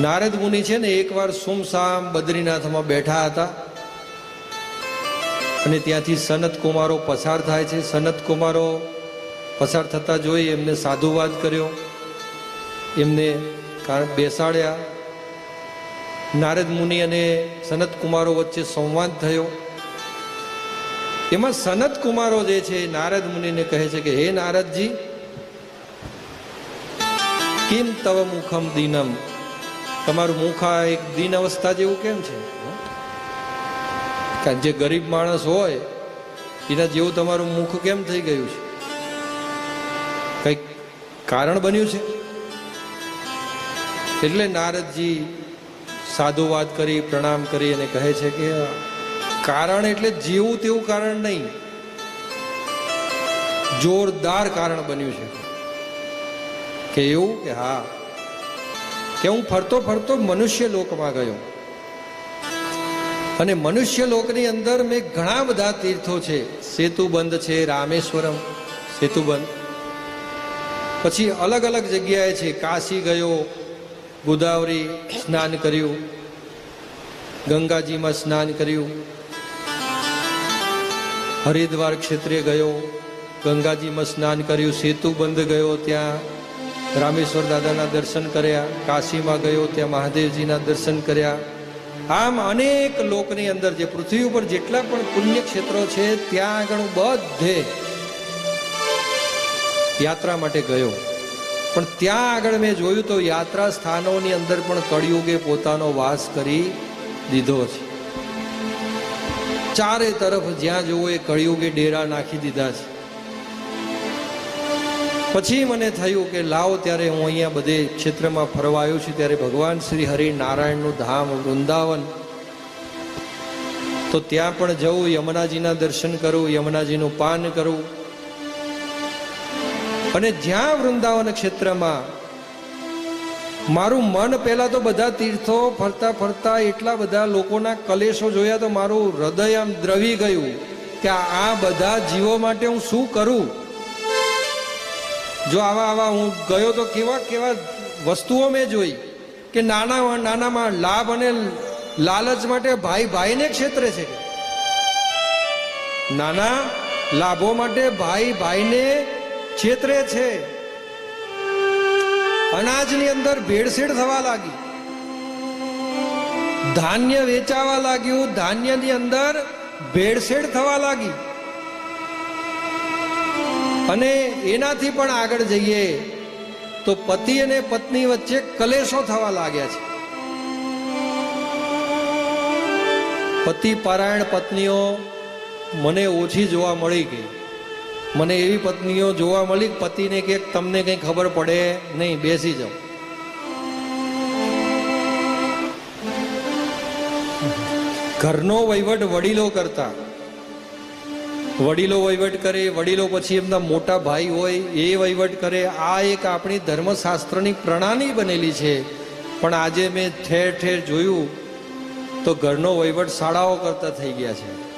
નારદ મુનિ છે ને એકવાર સુમસામ બદ્રીનાથમાં બેઠા હતા. અને ત્યાંથી સનત કુમારો પસાર થાય છે. સનત કુમારો પસાર થતા જોઈ એમને સાધુવાદ કર્યો. એમને બેસાડ્યા. નારદ મુનિ અને સનત કુમારો વચ્ચે સંવાદ થયો. એમાં સનત કુમારો જે છે નારદ મુનિને કહે છે કે, હે નારદજી, કિમ તવ મુખમ દીનમ તમારું મુખ આ એક દિન અવસ્થા જેવું કેમ છે? કારણ જે ગરીબ માણસ હોય, એના જેવું તમારું મુખ કેમ થઈ ગયું છે? કંઈક કારણ બન્યું છે? એટલે નારદજી સાધુવાદ કરી, પ્રણામ કરી અને કહે છે કે કારણ એટલે જેવું તેવું કારણ નહીં. જોરદાર કારણ બન્યું છે. કે એવું? કે હા. કે હું ફરતો ફરતો મનુષ્ય લોકમાં ગયો. અને મનુષ્ય લોકની અંદર મેં ઘણા બધા તીર્થો છે. સેતુબંધ છે, રામેશ્વરમ, સેતુબંધ. પછી અલગ અલગ જગ્યાએ છે. કાશી ગયો, ગોદાવરી સ્નાન કર્યું, ગંગાજીમાં સ્નાન કર્યું. હરિદ્વાર ક્ષેત્રે ગયો, ગંગાજીમાં સ્નાન કર્યું, સેતુબંધ ગયો ત્યાં. રામેશ્વર દાદાના દર્શન કર્યા, કાશીમાં ગયો, ત્યાં મહાદેવજીના દર્શન કર્યા. આમ અનેક લોકની અંદર જે પૃથ્વી ઉપર જેટલા પણ પુણ્ય ક્ષેત્રો છે, ત્યાં આગળ બધે યાત્રા માટે ગયો. પણ ત્યાં આગળ મેં જોયું તો યાત્રા સ્થાનોની અંદર પણ કળિયુગે પોતાનો વાસ કરી દીધો છે. ચારે તરફ જ્યાં જોવો એ કળિયુગે ડેરા નાખી દીધા છે. પછી મને થયું કે લાવો ત્યારે હું અહીંયા બધે ક્ષેત્રમાં ફરવા આવ્યો છું. ત્યારે ભગવાન શ્રી હરિ નારાયણનું ધામ, વૃંદાવન. તો ત્યાં પણ જવું, યમુનાજીના દર્શન કરવું યમુનાજીનું પાન કરવું અને જ્યાં વૃંદાવન ક્ષેત્રમાં મારું મન પહેલા તો બધા તીર્થો ફરતા ફરતા એટલા બધા લોકોના કલેશો જોયા તો મારું હૃદય આમ દ્રવી ગયું કે આ બધા જીવો માટે હું શું કરું? જો આવા આવા હું ગયો તો કેવા કેવા વસ્તુઓ મેં જોઈ કે નાના નાનામાં લાભ અને લાલચ માટે ભાઈ ભાઈને ક્ષેત્રે છે. નાના લાભો માટે ભાઈ ભાઈને ક્ષેત્રે છે. અનાજની અંદર ભેળસેળ થવા લાગી. ધાન્ય વેચાવા લાગ્યું, ધાન્યની અંદર ભેળસેળ થવા લાગી. અને એનાથી પણ આગળ જઈએ, તો પતિ અને પત્ની વચ્ચે કલેશો થવા લાગ્યા છે. પતિ પારાયણ પત્નીઓ મને ઓછી જોવા મળી ગઈ. મને એવી પત્નીઓ જોવા મળી પતિને કે તમને કંઈ ખબર પડે નહીં, બેસી જાઓ. ઘરનો વહીવટ વડીલો કરતા વડીલો વહીવટ કરે, વડીલો પછી એમના મોટા ભાઈ હોય, એ વહીવટ કરે. આ એક આપણી ધર્મશાસ્ત્રની પ્રણાલી બનેલી છે. પણ આજે મેં ઠેર ઠેર જોયું તો ઘરનો વહીવટ શાળાઓ કરતા થઈ ગયા છે.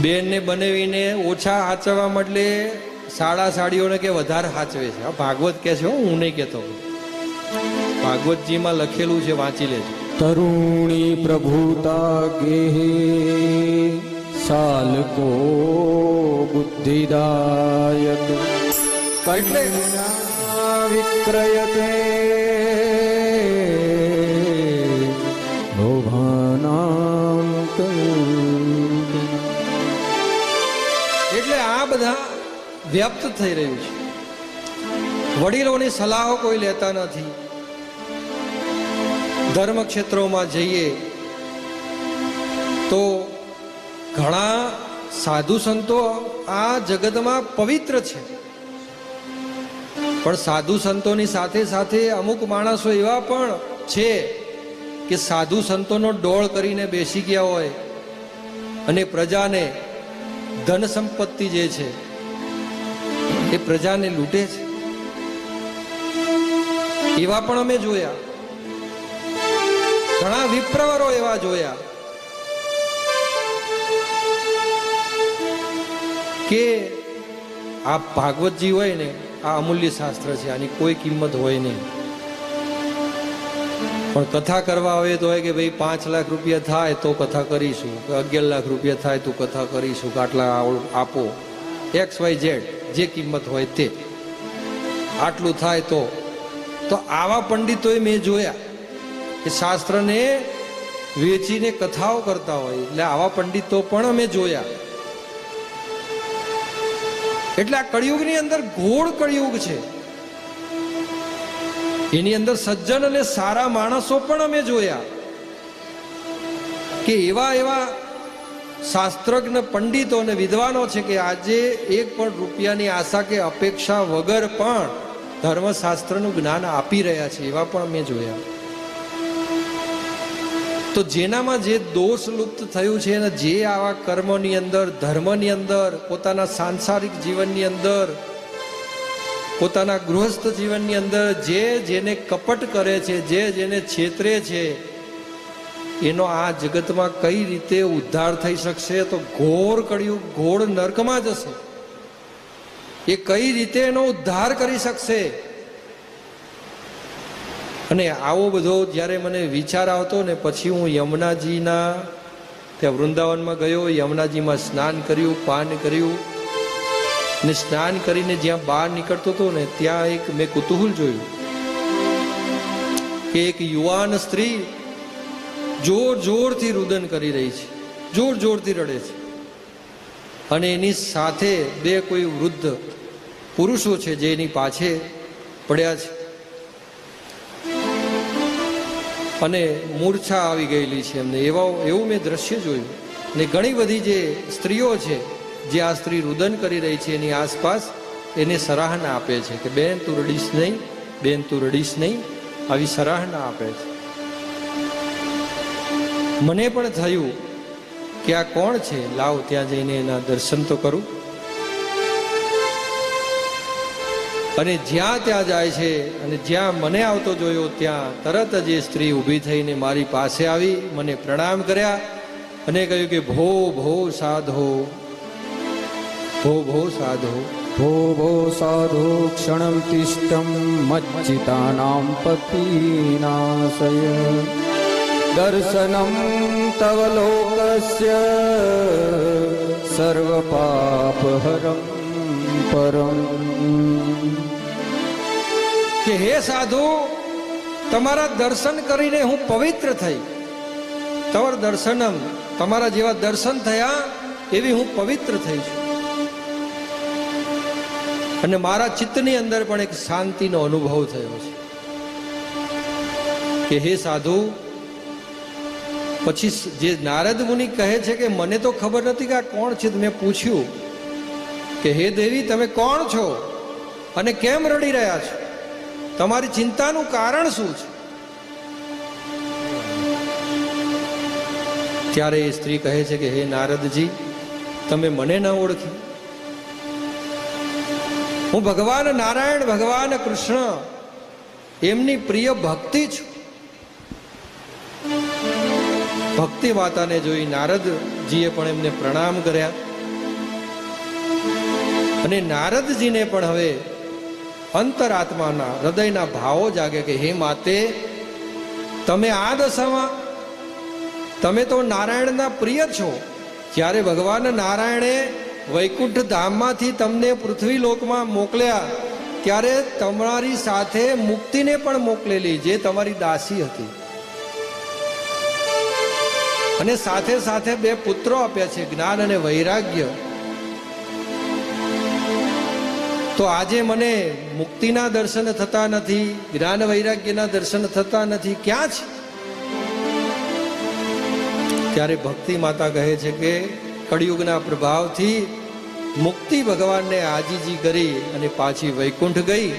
બેનને બનાવીને ઓછા હાચવવા બદલે શાળા સાડીઓને કે વધારે હાચવે છે. ભાગવત કે છે, હું નહીં કહેતો. ભાગવતજીમાં લખેલું છે, વાંચી લેજો. તરુણી પ્રભુતા ગેહે સાલકો બુદ્ધિદાયક. કન્યા विक्रयते લોભાનામ. એટલે આ બધા વ્યક્ત થઈ રહ્યું છે. વડીલોની સલાહો કોઈ લેતા નથી. ધર્મ ક્ષેત્રોમાં જઈએ, તો ઘણા સાધુ સંતો આ જગતમાં પવિત્ર છે. પણ સાધુ સંતોની સાથે સાથે અમુક માણસો એવા પણ છે કે સાધુ સંતોનો ડોળ કરીને બેસી ગયા હોય અને પ્રજાને ધન સંપત્તિ જે છે, એ પ્રજાને લૂંટે છે. એવા પણ અમે જોયા. ઘણા વિપ્રવરો એવા જોયા કે આ ભાગવતજી હોય ને, આ અમૂલ્ય શાસ્ત્ર છે, આની કોઈ કિંમત હોય નહીં. પણ કથા કરવા આવે તો હોય કે ભાઈ પાંચ લાખ રૂપિયા થાય તો કથા કરીશું, કે અગિયાર લાખ રૂપિયા થાય તો કથા કરીશું, કે આટલા આપો. એક્સ વાય ઝેડ, જે કિંમત હોય તે. આટલું થાય તો. તો આવા પંડિતોએ મેં જોયા. કે શાસ્ત્રને વેચીને કથાઓ કરતા હોય. એટલે આવા પંડિતો પણ અમે જોયા. એટલે આ કળિયુગની અંદર ઘોળ કળિયુગ છે. એની અંદર સજ્જન અને સારા માણસો પણ અમે જોયા. કે એવા એવા શાસ્ત્રજ્ઞ, પંડિતો અને વિદ્વાનો છે કે આજે એક પણ રૂપિયાની આશા કે અપેક્ષા વગર પણ ધર્મશાસ્ત્રનું જ્ઞાન આપી રહ્યા છે. એવા પણ મેં જોયા. તો જેનામાં જે દોષ લુપ્ત થયું છે અને જે આવા કર્મોની અંદર, ધર્મની અંદર, પોતાના સાંસારિક જીવનની અંદર, પોતાના ગૃહસ્થ જીવનની અંદર જે જેને કપટ કરે છે, જે જેને છેતરે છે, એનો આ જગતમાં કઈ રીતે ઉદ્ધાર થઈ શકશે? તો ઘોર કળિયુગ, ઘોર નર્કમાં જશે. એ કઈ રીતે એનો ઉદ્ધાર કરી શકશે? અને આવો બધો જ્યારે મને વિચાર આવતો ને પછી હું યમુનાજીના ત્યાં વૃંદાવનમાં ગયો, યમુનાજીમાં સ્નાન કર્યું, પાન કર્યું. ને સ્નાન કરીને જ્યાં બહાર નીકળતો હતો ને ત્યાં એક મેં કુતૂહલ જોયું કે એક યુવાન સ્ત્રી જોર જોરથી રુદન કરી રહી છે, જોર જોરથી રડે છે. અને એની સાથે બે કોઈ વૃદ્ધ પુરુષો છે જે એની પાછે પડ્યા છે. અને મૂર્છા આવી ગયેલી છે એમને. એવા એવું મેં દ્રશ્ય જોયું. ને ઘણી બધી જે સ્ત્રીઓ છે, જે આ સ્ત્રી રુદન કરી રહી છે, એની આસપાસ એને સરાહના આપે છે કે, બેન, તું રડીશ નહીં, બેન, તું રડીશ નહીં. આવી સરાહના આપે છે. મને પણ થયું કે આ કોણ છે? લાવ ત્યાં જઈને એના દર્શન તો કરું. અને જ્યાં ત્યાં જાય છે અને જ્યાં મને આવતો જોયો, ત્યાં તરત જ એ સ્ત્રી ઊભી થઈને મારી પાસે આવી, મને પ્રણામ કર્યા અને કહ્યું કે, ભો ભો સાધો. ભો ભો સાધો. ભો ભો સાધો, ક્ષણમ તિષ્ઠમ પતિનાશય. દર્શનમ તવ લોકસ્ય સર્વ પાપહરમ પરમ. કે હે સાધુ, તમારા દર્શન કરીને હું પવિત્ર થઈ. તવર દર્શનમ, તમારા જેવા દર્શન થયા એવી હું પવિત્ર થઈ છું. અને મારા ચિત્તની અંદર પણ એક શાંતિનો અનુભવ થયો છે. કે હે સાધુ, પછી જે નારદ મુનિ કહે છે કે મને તો ખબર નથી કે આ કોણ છે મેં પૂછ્યું. કે, હે દેવી, તમે કોણ છો? અને કેમ રડી રહ્યા છો? તમારી ચિંતાનું કારણ શું છે? ત્યારે એ સ્ત્રી કહે છે કે, હે નારદજી, તમે મને ન ઓળખી. હું ભગવાન નારાયણ, ભગવાન કૃષ્ણ, એમની પ્રિય ભક્તિ છું. ભક્તિ માતાને જોઈ નારદજીએ પણ એમને પ્રણામ કર્યા. અને નારદજીને પણ હવે અંતરાત્માના હૃદયના ભાવો જાગે કે, હે માતે, તમે આ દશામાં, તમે તો નારાયણના પ્રિય છો. જ્યારે ભગવાન નારાયણે વૈકુંઠ ધામમાંથી તમને પૃથ્વી લોકમાં મોકલ્યા, ત્યારે તમારી સાથે મુક્તિને પણ મોકલેલી, જે તમારી દાસી હતી. અને સાથે સાથે બે પુત્રો આપ્યા છે, જ્ઞાન અને વૈરાગ્ય. તો આજે મને મુક્તિના દર્શન થતા નથી, જ્ઞાન વૈરાગ્યના દર્શન થતા નથી. ક્યાં છે? ત્યારે ભક્તિ માતા કહે છે કે, કળિયુગના પ્રભાવથી મુક્તિ ભગવાનને આજીજી કરી અને પાછી વૈકુંઠ ગઈ.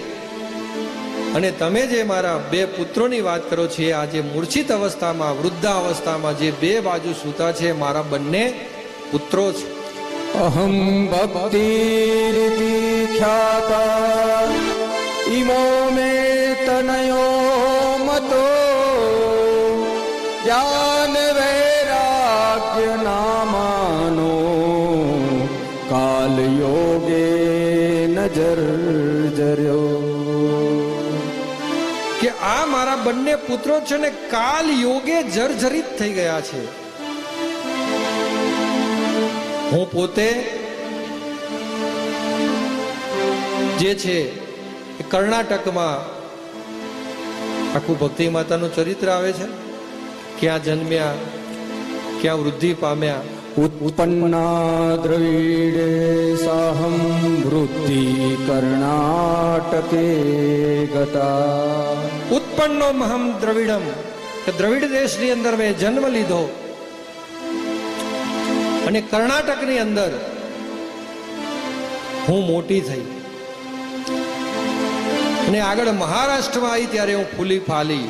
અને તમે જે મારા બે પુત્રોની વાત કરો છો, એ આજે મૂર્છિત અવસ્થામાં વૃદ્ધા અવસ્થામાં જે બે બાજુ સૂતા છે, મારા બંને પુત્રો છે અહમ ભક્તિરિતિ ખ્યાતા ઇમો મે તનયો મતો જ્ઞાન વૈરાગ્ય નામાનો કાલ યોગે નજર જર્યો કે આ મારા બંને પુત્રો છે ને કાલ યોગે જર્જરિત થઈ ગયા છે. હું પોતે જે છે એ કર્ણાટકમાં આખું ભક્તિ માતાનું ચરિત્ર આવે છે. ક્યાં જન્મ્યા ક્યાં વૃદ્ધિ પામ્યા. ઉત્પન્ના દ્રવિડે સાહમ વૃદ્ધિ કર્ણાટકે ગતા. ઉત્પન્નો મહમ દ્રવિડમ. કે દ્રવિડ દેશની અંદર મેં જન્મ લીધો. અને કર્ણાટકની અંદર હું મોટી થઈ. અને આગળ મહારાષ્ટ્રમાં આવી ત્યારે હું ફૂલી ફાલી.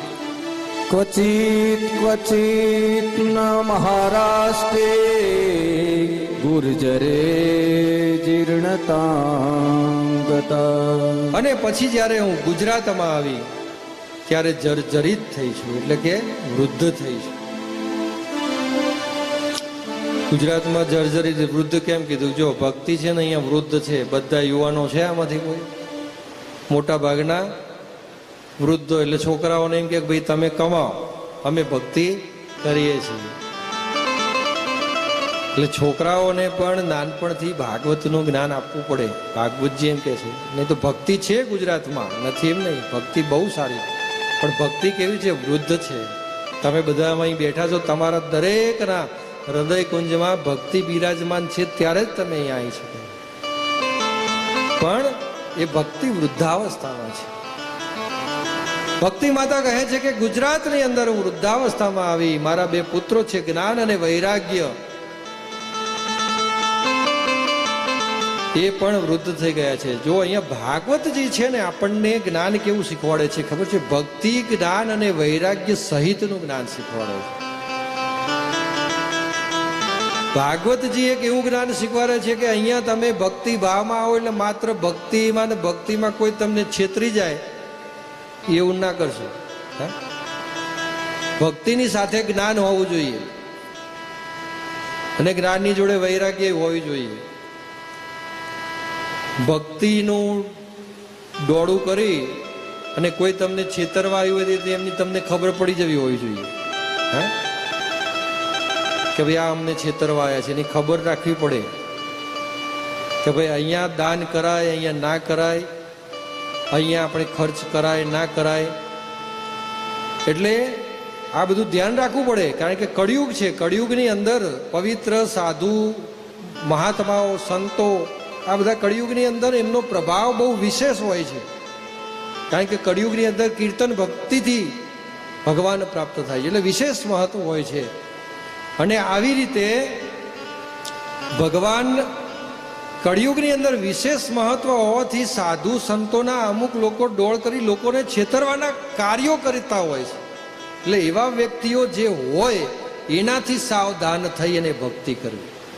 ક્વચિત ક્વચિત ન મહારાષ્ટ્રે ગુર્જરે જીર્ણતા અને પછી જ્યારે હું ગુજરાતમાં આવી ત્યારે જર્જરિત થઈ છું એટલે કે વૃદ્ધ થઈ છું. ગુજરાતમાં જર્જરિત વૃદ્ધ કેમ કીધું? જો ભક્તિ છે ને અહીંયા વૃદ્ધ છે, બધા યુવાનો છે આમાંથી કોઈ? મોટા ભાગના વૃદ્ધો, એટલે છોકરાઓને એમ કે ભાઈ તમે કમાઓ. અમે ભક્તિ કરીએ છીએ. એટલે છોકરાઓને પણ નાનપણથી ભાગવતનું જ્ઞાન આપવું પડે. ભાગવતજી એમ કે છે. નહીં તો ભક્તિ છે ગુજરાતમાં. નથી એમ નહીં. ભક્તિ બહુ સારી. પણ ભક્તિ કેવી છે? વૃદ્ધ છે. તમે બધા અહીં બેઠા છો, તમારા દરેકના હૃદય કુંજમાં ભક્તિ બિરાજમાન છે ત્યારે જ તમે અહીંયા આવી શકો. પણ એ ભક્તિ વૃદ્ધાવસ્થામાં છે. ભક્તિ માતા કહે છે કે ગુજરાતની અંદર હું વૃદ્ધાવસ્થામાં આવી, મારા બે પુત્રો છે, જ્ઞાન અને વૈરાગ્ય. એ પણ વૃદ્ધ થઈ ગયા છે. જો અહીંયા ભાગવતજી છે ને, આપણને જ્ઞાન કેવું શીખવાડે છે? ખબર છે? ભક્તિ, જ્ઞાન અને વૈરાગ્ય સહિતનું જ્ઞાન શીખવાડે છે. ભાગવતજી એક એવું જ્ઞાન શીખવાડે છે કે અહીંયા તમે ભક્તિ ભાવમાં આવો એટલે માત્ર ભક્તિમાં ને ભક્તિમાં કોઈ તમને છેતરી જાય, એવું ના કરશો? ભક્તિની સાથે જ્ઞાન હોવું જોઈએ. અને જ્ઞાનની જોડે વૈરાગ્ય હોવી જોઈએ. ભક્તિનું દોડું કરી અને કોઈ તમને છેતરવા આવ્યું હોય તો એમની તમને ખબર પડી જવી હોવી જોઈએ. હે? કે ભાઈ આ અમને છેતરવા આવ્યા છે, એની ખબર રાખવી પડે. કે ભાઈ અહીંયા દાન કરાય, અહીંયા ના કરાય, અહીંયા આપણે ખર્ચ કરાય, ના કરાય. એટલે આ બધું ધ્યાન રાખવું પડે, કારણ કે કળિયુગ છે, કળિયુગની અંદર પવિત્ર, સાધુ, મહાત્માઓ, સંતો, આ બધા કળિયુગની અંદર એમનો પ્રભાવ બહુ વિશેષ હોય છે. કારણ કે કળિયુગની અંદર કીર્તન ભક્તિથી ભગવાન પ્રાપ્ત થાય છે, એટલે વિશેષ મહત્વ હોય છે. અને આવી રીતે ભગવાન કળિયુગની અંદર વિશેષ મહત્વ હોવાથી સાધુ સંતોના અમુક લોકો ડોળ કરી લોકોને છેતરવાના કાર્યો કરતા હોય છે. એટલે એવા વ્યક્તિઓ જે હોય, એનાથી સાવધાન થઈ અને ભક્તિ કરવી.